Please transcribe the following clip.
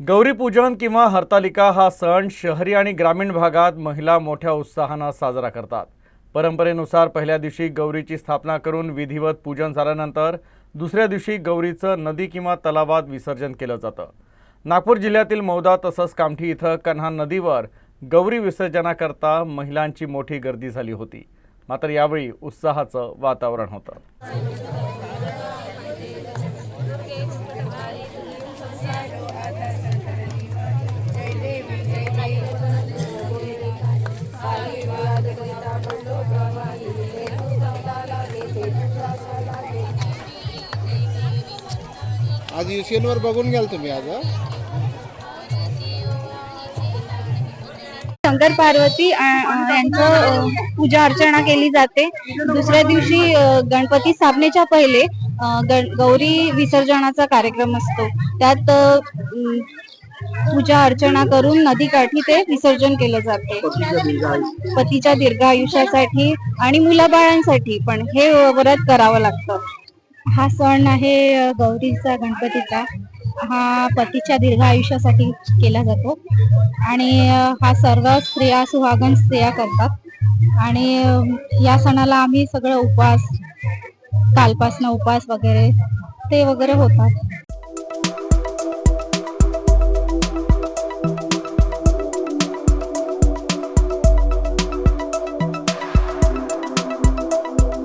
गौरीपूजन किंवा हरतालिका हा सण शहरी आणि ग्रामीण भागात महिला मोठ्या उत्साहानं साजरा करतात. परंपरेनुसार पहिल्या दिवशी गौरीची स्थापना करून विधिवत पूजन झाल्यानंतर दुसऱ्या दिवशी गौरीचं नदी किंवा तलावात विसर्जन केलं जातं. नागपूर जिल्ह्यातील मौदा तसंच कामठी इथं कन्हा नदीवर गौरी विसर्जनाकरता महिलांची मोठी गर्दी झाली होती. मात्र यावेळी उत्साहाचं वातावरण होतं. आज युसीएनवर बघून घ्याल तुम्ही आज शंकर पार्वती अ- अ, यांचं अ, पूजा अर्चना केली जाते. दुसऱ्या दिवशी अ, गणपती स्थापनेच्या पहिले अ, गण- गौरी विसर्जनाचा कार्यक्रम असतो. त्यात अ, म, पूजा अर्चना करून नदीकाठी ते विसर्जन केलं जाते. पतीच्या दीर्घ आयुष्यासाठी आणि मुलाबाळांसाठी पण हे व्रत करावं लागतं. हा सण आहे गौरीचा गणपतीचा. हा पतीच्या दीर्घ आयुष्यासाठी केला जातो. आणि हा सर्व स्त्रिया सुहागन स्त्रिया करतात. आणि या सणाला आम्ही सगळं उपवास कालपासनं उपवास वगैरे ते वगैरे होतात.